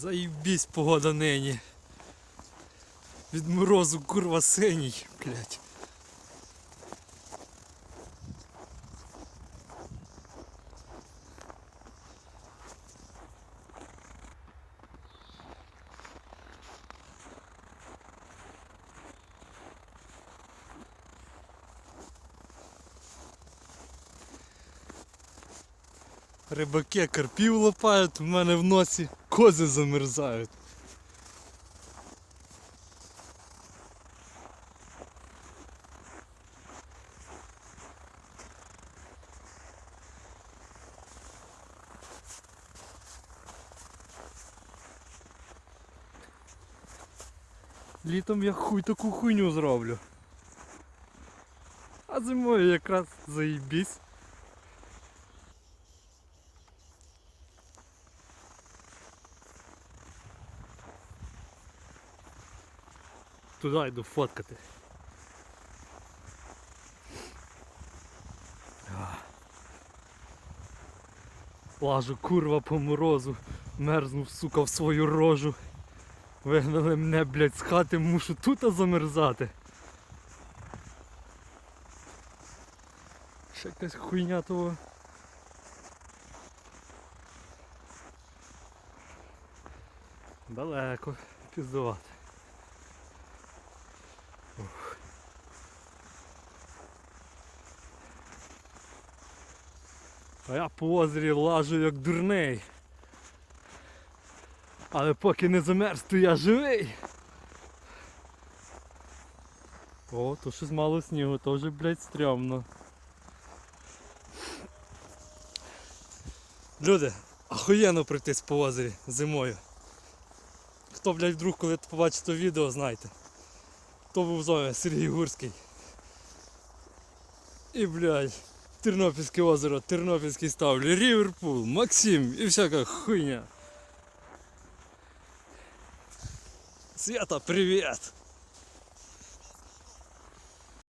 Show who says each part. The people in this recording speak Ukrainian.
Speaker 1: Заїбісь погода нині. Від морозу курва синій, блядь. Рибаки карпів лопають, в мене в носі кози замерзають. Літом я хуй таку хуйню зроблю. А зимою якраз заїбісь. Туди йду фоткати. Лажу курва по морозу, мерзнув, сука, в свою рожу. Вигнали мене, блядь, з хати, мушу тут замерзати. Ще якась хуйня того. Далеко, піздувати. А я по озері лажу як дурний. Але поки не замерз, то я живий. О, то щось мало снігу, то вже, блядь, стрьомно. Люди, охуєнно пройтись по озері зимою. Хто, блядь, вдруг, коли побачить то відео, знайте. То був з вами Сергій Гурський. І, блядь, Тернопільське озеро, Тернопільський ставлю, Ріверпул, Максим і всяка хуйня. Свята, привіт!